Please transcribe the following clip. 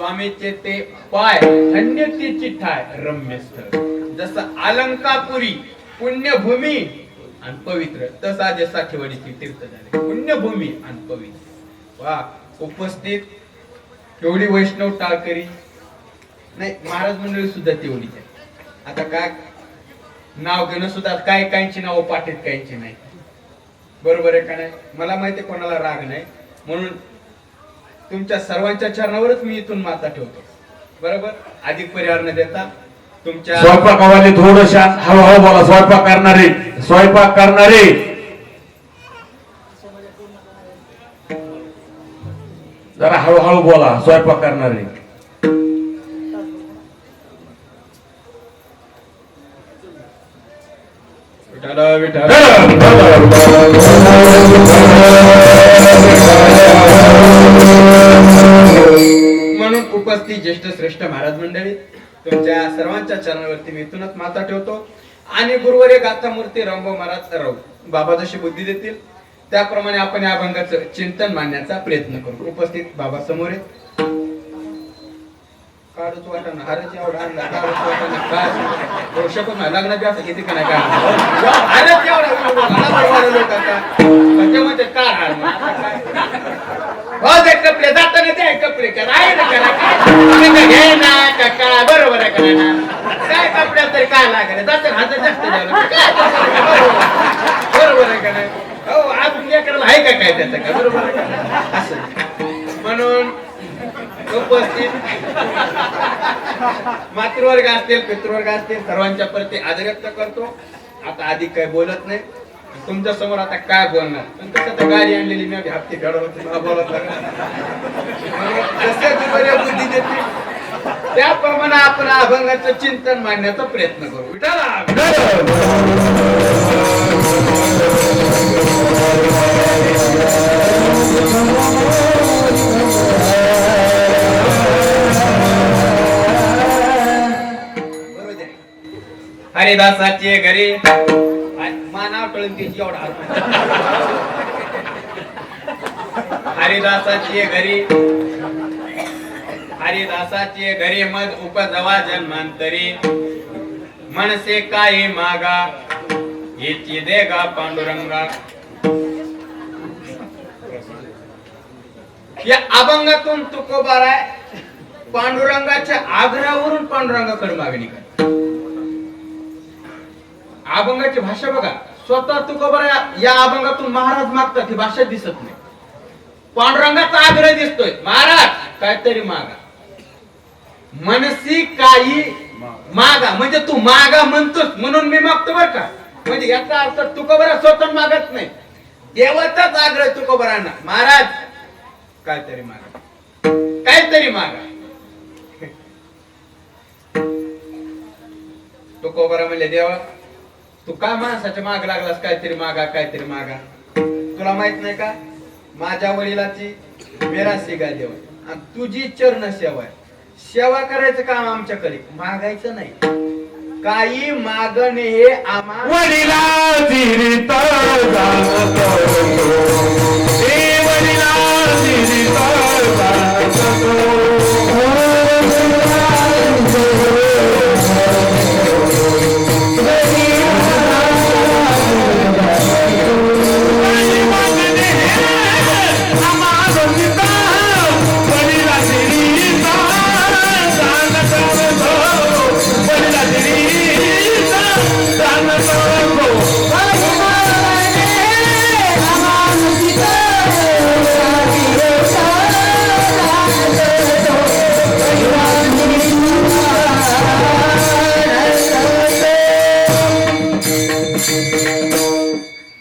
स्वामीचे ते पाय धन्य ती चिठाय रम्य स्थळ जसं अलंकापुरी पुण्यभूमी आणि पवित्र तसा जे साठेवाडीची तीर्थ झाले. पुण्यभूमी आणि पवित्र. वा उपस्थित एवढी वैष्णव टाळकरी. नाही महाराज मंडळी सुद्धा तेवढीच आहे आता काय नाव घेणं सुद्धा काय काहींची नावं पाठीत काहींची नाही. बरोबर आहे का नाही? मला माहिती कोणाला राग नाही. म्हणून तुमच्या सर्वांच्या चरणावरच मी इथून माता ठेवतो बरोबर अधिक परिहार न देता तुमच्या स्वयंपाकावाले थोडं शांत हळूहळू बोला स्वयंपाक करणारे स्वयंपाक करणारे जरा हळूहळू बोला स्वयंपाक करणारे विठाला विठाला भक्ती ज्येष्ठ श्रेष्ठ महाराज मंडळी तुमच्या सर्वांच्या चरणावरती मी इथूनच माता ठेवतो. आणि गुरुवारी गाथा मूर्ती रामभाऊ महाराज राव बाबा जशी बुद्धी देतील त्याप्रमाणे आपण या अभंगाचं चिंतन मांडण्याचा प्रयत्न करू. उपस्थित बाबा समोर आहेत. काढूच वाटाणा एवढा आणला काढूच वाटाणा काय शकत नाही असं किती का नाही काय त्याच्यामध्ये काय हार हो, ते कपडे जाताना ते कपडे करा. काय कपड्या तरी काय लागले जातात हातात जास्त द्यावं लागतं. बरोबर आहे का नाही? हो आज लेकराला आहे का काय त्याचं का? बरोबर आहे का नाही? असं. म्हणून उपस्थित मातृवर्ग असतील पितृवर्ग असतील सर्वांच्या प्रती आदर व्यक्त करतो. आता आधी काही बोलत नाही. तुमच्यासमोर आता काय बोलणार? पण कसं तर गाडी आणलेली मी हप्ते घडवत बोलत लागलं. म्हणून तुम्हाला बुद्धी देते. त्याप्रमाणे आपण अभंगाचं चिंतन मांडण्याचा प्रयत्न करू. विठाला, आहे. हरिदासाचे घरी. मानाव टळून त्याची एवढा हरिदासाचे घरी. हरिदासाचे घरी मध उपजवा जन्मांतरी. मनसे काही मागा याची देगा पांडुरंगा. या अभंगातून तुकोबाराय पांडुरंगाच्या आग्रहावरून पांडुरंगाकडे मागणी कर. अभंगाची भाषा बघा. स्वतः तुकोबारा या अभंगातून महाराज मागतात ही भाषा दिसत नाही. पांडुरंगाचा आग्रह दिसतोय. महाराज काहीतरी मागा. मनसी काही मागा म्हणजे तू मागा म्हणतोस म्हणून मी मागतो बर का. म्हणजे याचा अर्थ तुकोबरा स्वतः मागत नाही. देवाचाच आग्रह तुकोबरांना. महाराज काहीतरी मागा. काहीतरी मागा. तुकोबरा म्हणले देवा तू का माणसाच्या माग लागलास? काहीतरी मागा काहीतरी मागा. तुला माहीत नाही का? माझ्या वडिलाची मेरा सिगा देवा आणि तुझी चरण सेवा आहे. सेवा करायचं काम आमच्याकडे. मागायचं नाही. काही मागणे हे आम्हा